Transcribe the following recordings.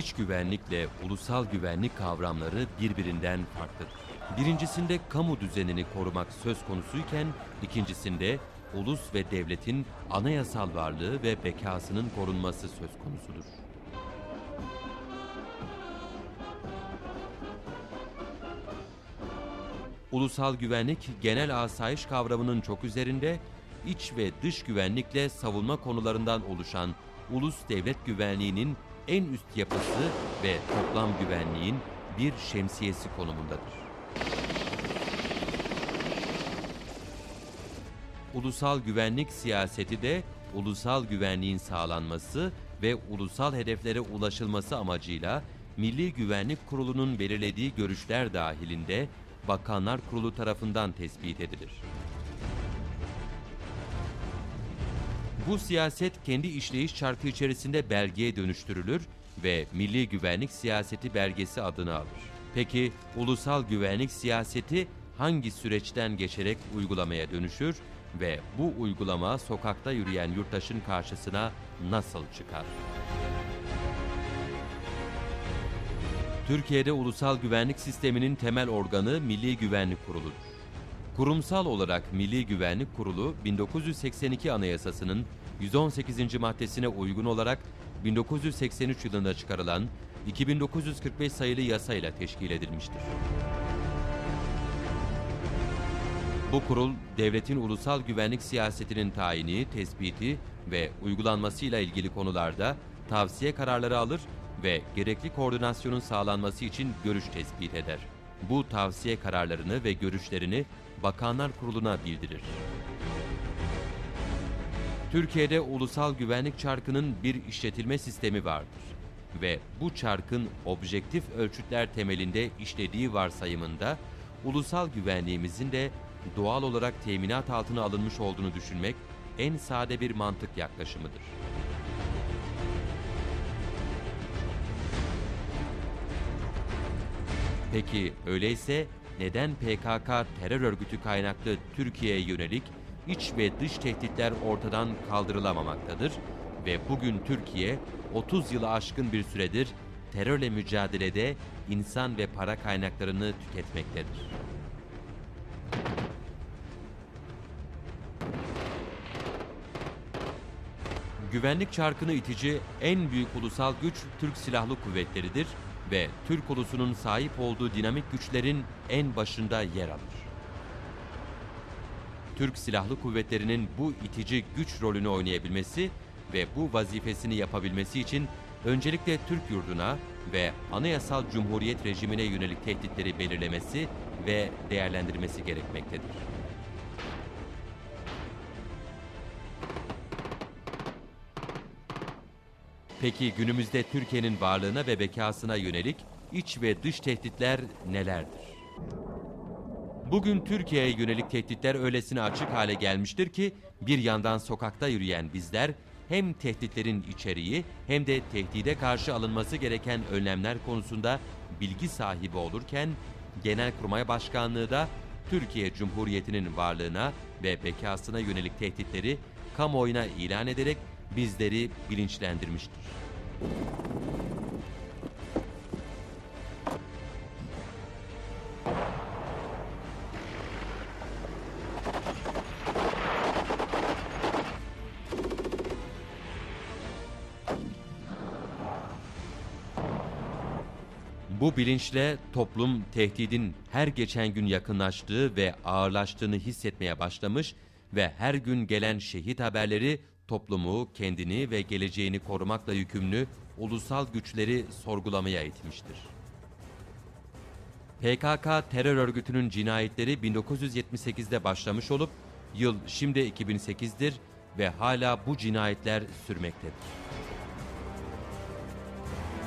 İç güvenlikle ulusal güvenlik kavramları birbirinden farklıdır. Birincisinde kamu düzenini korumak söz konusuyken ikincisinde ulus ve devletin anayasal varlığı ve bekasının korunması söz konusudur. Ulusal güvenlik genel asayiş kavramının çok üzerinde, iç ve dış güvenlikle savunma konularından oluşan ulus devlet güvenliğinin en üst yapısı ve toplam güvenliğin bir şemsiyesi konumundadır. Ulusal güvenlik siyaseti de ulusal güvenliğin sağlanması ve ulusal hedeflere ulaşılması amacıyla Milli Güvenlik Kurulu'nun belirlediği görüşler dahilinde Bakanlar Kurulu tarafından tespit edilir. Bu siyaset kendi işleyiş çarkı içerisinde belgeye dönüştürülür ve Milli Güvenlik Siyaseti belgesi adını alır. Peki ulusal güvenlik siyaseti hangi süreçten geçerek uygulamaya dönüşür ve bu uygulama sokakta yürüyen yurttaşın karşısına nasıl çıkar? Türkiye'de ulusal güvenlik sisteminin temel organı Milli Güvenlik Kurulu'dur. Kurumsal olarak Milli Güvenlik Kurulu 1982 Anayasası'nın 118. maddesine uygun olarak 1983 yılında çıkarılan 2945 sayılı yasayla teşkil edilmiştir. Bu kurul, devletin ulusal güvenlik siyasetinin tayini, tespiti ve uygulanmasıyla ilgili konularda tavsiye kararları alır ve gerekli koordinasyonun sağlanması için görüş tespit eder. Bu tavsiye kararlarını ve görüşlerini Bakanlar Kurulu'na bildirir. Türkiye'de ulusal güvenlik çarkının bir işletilme sistemi vardır ve bu çarkın objektif ölçütler temelinde işlediği varsayımında ulusal güvenliğimizin de doğal olarak teminat altına alınmış olduğunu düşünmek en sade bir mantık yaklaşımıdır. Peki öyleyse neden PKK terör örgütü kaynaklı Türkiye'ye yönelik iç ve dış tehditler ortadan kaldırılamamaktadır ve bugün Türkiye 30 yılı aşkın bir süredir terörle mücadelede insan ve para kaynaklarını tüketmektedir. Güvenlik çarkını itici en büyük ulusal güç Türk Silahlı Kuvvetleri'dir ve Türk ulusunun sahip olduğu dinamik güçlerin en başında yer alır. Türk Silahlı Kuvvetleri'nin bu itici güç rolünü oynayabilmesi ve bu vazifesini yapabilmesi için öncelikle Türk yurduna ve anayasal cumhuriyet rejimine yönelik tehditleri belirlemesi ve değerlendirmesi gerekmektedir. Peki günümüzde Türkiye'nin varlığına ve bekasına yönelik iç ve dış tehditler nelerdir? Bugün Türkiye'ye yönelik tehditler öylesine açık hale gelmiştir ki bir yandan sokakta yürüyen bizler hem tehditlerin içeriği hem de tehdide karşı alınması gereken önlemler konusunda bilgi sahibi olurken Genelkurmay Başkanlığı da Türkiye Cumhuriyeti'nin varlığına ve bekasına yönelik tehditleri kamuoyuna ilan ederek bizleri bilinçlendirmiştir. Bu bilinçle toplum tehdidin her geçen gün yakınlaştığı ve ağırlaştığını hissetmeye başlamış ve her gün gelen şehit haberleri toplumu, kendini ve geleceğini korumakla yükümlü ulusal güçleri sorgulamaya itmiştir. PKK terör örgütünün cinayetleri 1978'de başlamış olup yıl şimdi 2008'dir ve hala bu cinayetler sürmektedir.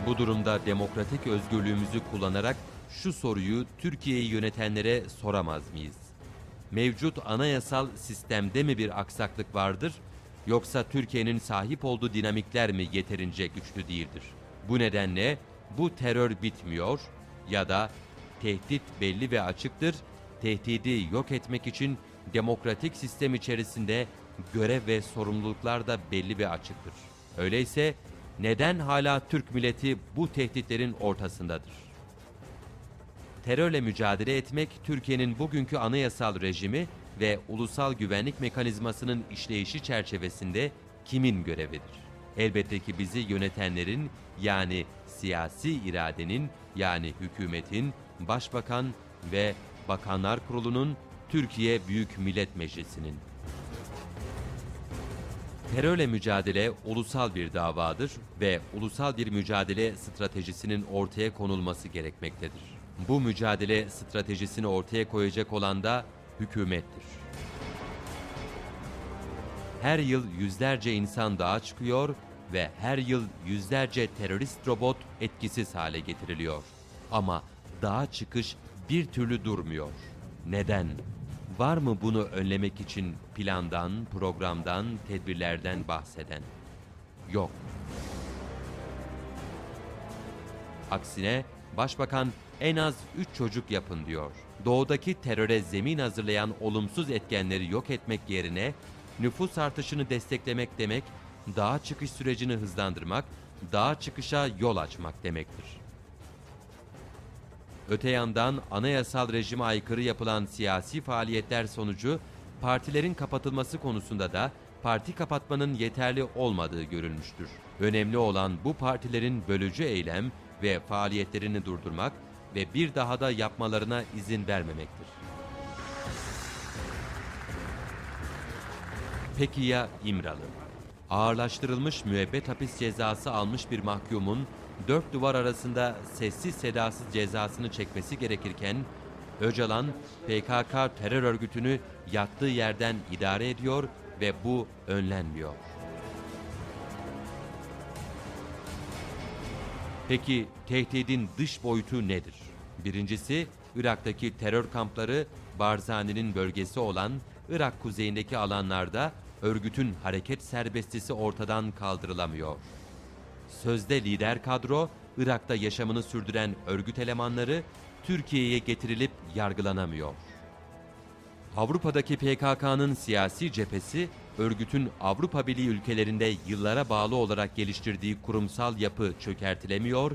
Bu durumda demokratik özgürlüğümüzü kullanarak şu soruyu Türkiye'yi yönetenlere soramaz mıyız? Mevcut anayasal sistemde mi bir aksaklık vardır yoksa Türkiye'nin sahip olduğu dinamikler mi yeterince güçlü değildir? Bu nedenle bu terör bitmiyor ya da tehdit belli ve açıktır. Tehdidi yok etmek için demokratik sistem içerisinde görev ve sorumluluklar da belli ve açıktır. Öyleyse neden hala Türk milleti bu tehditlerin ortasındadır? Terörle mücadele etmek Türkiye'nin bugünkü anayasal rejimi ve ulusal güvenlik mekanizmasının işleyişi çerçevesinde kimin görevidir? Elbette ki bizi yönetenlerin yani siyasi iradenin yani hükümetin, başbakan ve bakanlar kurulunun Türkiye Büyük Millet Meclisi'nin. Terörle mücadele ulusal bir davadır ve ulusal bir mücadele stratejisinin ortaya konulması gerekmektedir. Bu mücadele stratejisini ortaya koyacak olan da hükümettir. Her yıl yüzlerce insan dağa çıkıyor ve her yıl yüzlerce terörist robot etkisiz hale getiriliyor. Ama dağa çıkış bir türlü durmuyor. Neden? Var mı bunu önlemek için plandan, programdan, tedbirlerden bahseden? Yok. Aksine Başbakan en az 3 çocuk yapın diyor. Doğudaki teröre zemin hazırlayan olumsuz etkenleri yok etmek yerine nüfus artışını desteklemek demek, dağa çıkış sürecini hızlandırmak, dağa çıkışa yol açmak demektir. Öte yandan anayasal rejime aykırı yapılan siyasi faaliyetler sonucu partilerin kapatılması konusunda da parti kapatmanın yeterli olmadığı görülmüştür. Önemli olan bu partilerin bölücü eylem ve faaliyetlerini durdurmak ve bir daha da yapmalarına izin vermemektir. Peki ya İmralı? Ağırlaştırılmış müebbet hapis cezası almış bir mahkumun dört duvar arasında sessiz sedasız cezasını çekmesi gerekirken Öcalan PKK terör örgütünü yattığı yerden idare ediyor ve bu önlenmiyor. Peki tehdidin dış boyutu nedir? Birincisi Irak'taki terör kampları Barzani'nin bölgesi olan Irak kuzeyindeki alanlarda örgütün hareket serbestisi ortadan kaldırılamıyor. Sözde lider kadro Irak'ta yaşamını sürdüren örgüt elemanları Türkiye'ye getirilip yargılanamıyor. Avrupa'daki PKK'nın siyasi cephesi, örgütün Avrupa Birliği ülkelerinde yıllara bağlı olarak geliştirdiği kurumsal yapı çökertilemiyor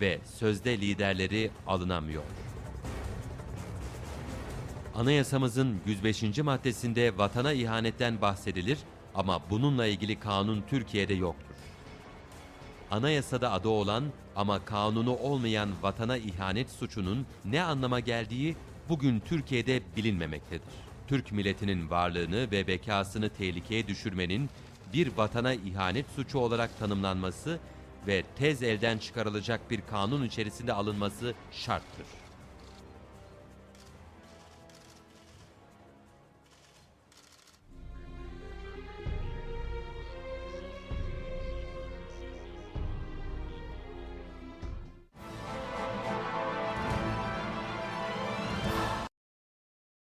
ve sözde liderleri alınamıyor. Anayasamızın 105. maddesinde vatana ihanetten bahsedilir ama bununla ilgili kanun Türkiye'de yoktur. Anayasada adı olan ama kanunu olmayan vatana ihanet suçunun ne anlama geldiği bugün Türkiye'de bilinmemektedir. Türk milletinin varlığını ve bekasını tehlikeye düşürmenin bir vatana ihanet suçu olarak tanımlanması ve tez elden çıkarılacak bir kanun içerisinde alınması şarttır.